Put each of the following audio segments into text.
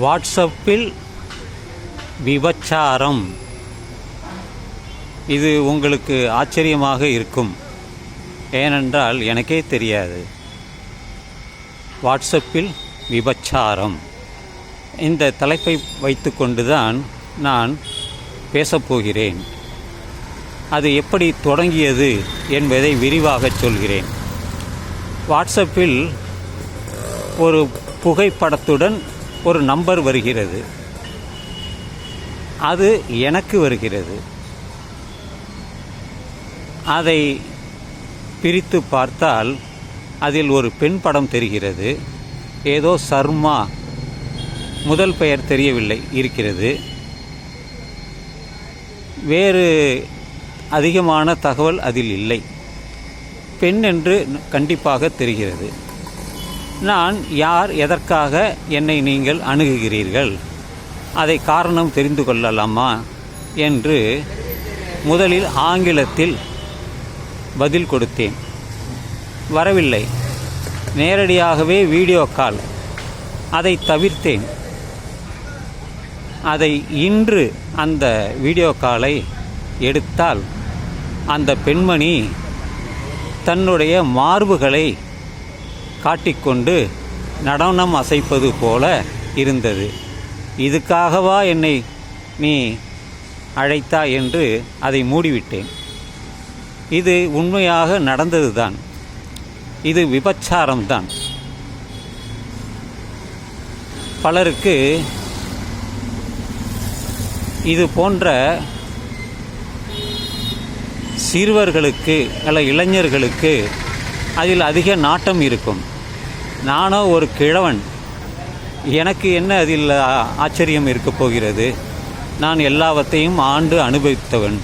வாட்ஸ்அப்பில் விபச்சாரம். இது உங்களுக்கு ஆச்சரியமாக இருக்கும். ஏனென்றால் எனக்கே தெரியாது. வாட்ஸ்அப்பில் விபச்சாரம். இந்த தலைப்பை வைத்து கொண்டுதான் நான் பேசப்போகிறேன் அது எப்படி தொடங்கியது என்பதை விரிவாகச் சொல்கிறேன். வாட்ஸ்அப்பில் ஒரு புகைப்படத்துடன் ஒரு நம்பர் வருகிறது. அது எனக்கு வருகிறது. அதை பிரித்து பார்த்தால் அதில் ஒரு பெண் படம் தெரிகிறது. ஏதோ சர்மா முதல் பெயர் தெரியவில்லை இருக்கிறது. வேறு அதிகமான தகவல் அதில் இல்லை. பெண் என்று கண்டிப்பாக தெரிகிறது. நான் யார் எதற்காக என்னை நீங்கள் அணுகுகிறீர்கள்? அதை காரணம் தெரிந்து கொள்ளலாமா? என்று முதலில் ஆங்கிலத்தில் பதில் கொடுத்தேன். வரவில்லை. நேரடியாகவே வீடியோ கால். அதை தவிர்த்தேன். அதை இன்று அந்த வீடியோ காலை எடுத்தால் அந்த பெண்மணி தன்னுடைய மார்புகளை காட்டிக்கொண்டு நடனம் அசைப்பது போல இருந்தது. இதுக்காகவா என்னை நீ அழைத்தா என்று அதை மூடிவிட்டேன். இது உண்மையாக நடந்ததுதான். இது விபச்சாரம்தான். பலருக்கு இது போன்ற சிறுவர்களுக்கு அல்ல இளைஞர்களுக்கு அதில் அதிக நாட்டம் இருக்கும். நானோ ஒரு கிழவன். எனக்கு என்ன அதில் ஆச்சரியம் இருக்கப் போகிறது? நான் எல்லாவற்றையும் ஆண்டு அனுபவித்தவன்.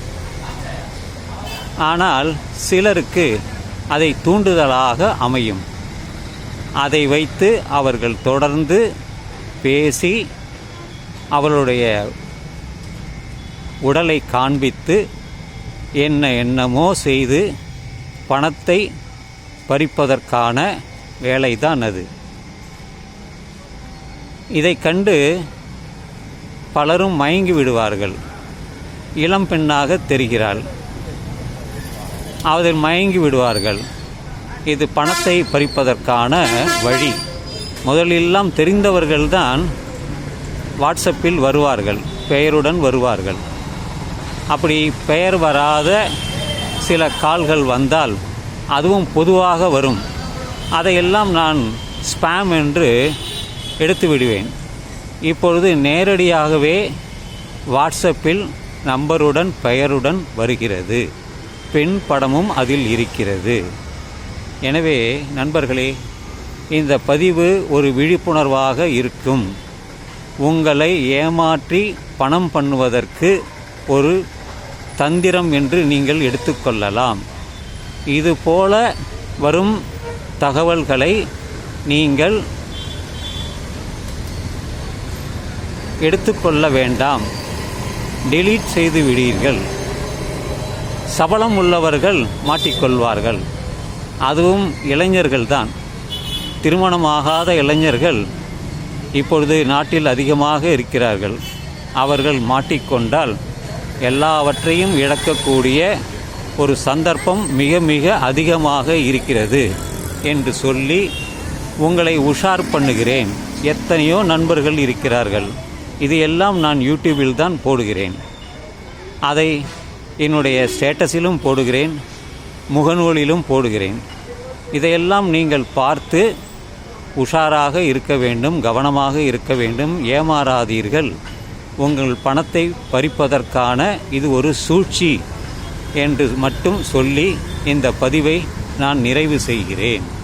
ஆனால் சிலருக்கு அதை தூண்டுதலாக அமையும். அதை வைத்து அவர்கள் தொடர்ந்து பேசி அவளுடைய உடலை காண்பித்து என்ன என்னமோ செய்து பணத்தை பறிப்பதற்கான வேலைதான் அது. இதை கண்டு பலரும் மயங்கி விடுவார்கள். இளம் பெண்ணாக தெரிகிறாள். அதில் மயங்கி விடுவார்கள். இது பணத்தை பறிப்பதற்கான வழி. முதலெல்லாம் தெரிந்தவர்கள்தான் வாட்ஸ்அப்பில் வருவார்கள் பெயருடன் வருவார்கள். அப்படி பெயர் வராத சில கால்கள் வந்தால் அதுவும் பொதுவாக வரும். அதையெல்லாம் நான் ஸ்பாம் என்று எடுத்து விடுவேன். இப்பொழுது நேரடியாகவே வாட்ஸ்அப்பில் நம்பருடன் பெயருடன் வருகிறது. பெண் படமும் அதில் இருக்கிறது. எனவே நண்பர்களே இந்த பதிவு ஒரு விழிப்புணர்வாக இருக்கும். உங்களை ஏமாற்றி பணம் பண்ணுவதற்கு ஒரு தந்திரம் என்று நீங்கள் எடுத்துக்கொள்ளலாம். இதுபோல வரும் தகவல்களை நீங்கள் எடுத்துக்கொள்ள வேண்டாம். டெலீட் செய்து விடீர்கள் சபலம் உள்ளவர்கள் மாட்டிக்கொள்வார்கள். அதுவும் இளைஞர்கள்தான். திருமணமாகாத இளைஞர்கள் இப்பொழுது நாட்டில் அதிகமாக இருக்கிறார்கள். அவர்கள் மாட்டிக்கொண்டால் எல்லாவற்றையும் இழக்கக்கூடிய ஒரு சந்தர்ப்பம் மிக மிக அதிகமாக இருக்கிறது என்று சொல்லி உங்களை உஷார் பண்ணுகிறேன். எத்தனையோ நண்பர்கள் இருக்கிறார்கள். இது எல்லாம் நான் யூடியூபில் தான் போடுகிறேன். அதை என்னுடைய ஸ்டேட்டஸிலும் போடுகிறேன். முகநூலிலும் போடுகிறேன். இதையெல்லாம் நீங்கள் பார்த்து உஷாராக இருக்க வேண்டும் கவனமாக இருக்க வேண்டும் ஏமாறாதீர்கள். உங்கள் பணத்தை பறிப்பதற்கான இது ஒரு சூழ்ச்சி. என்று மட்டும் சொல்லி இந்த பதிவை நான் நிறைவு செய்கிறேன்.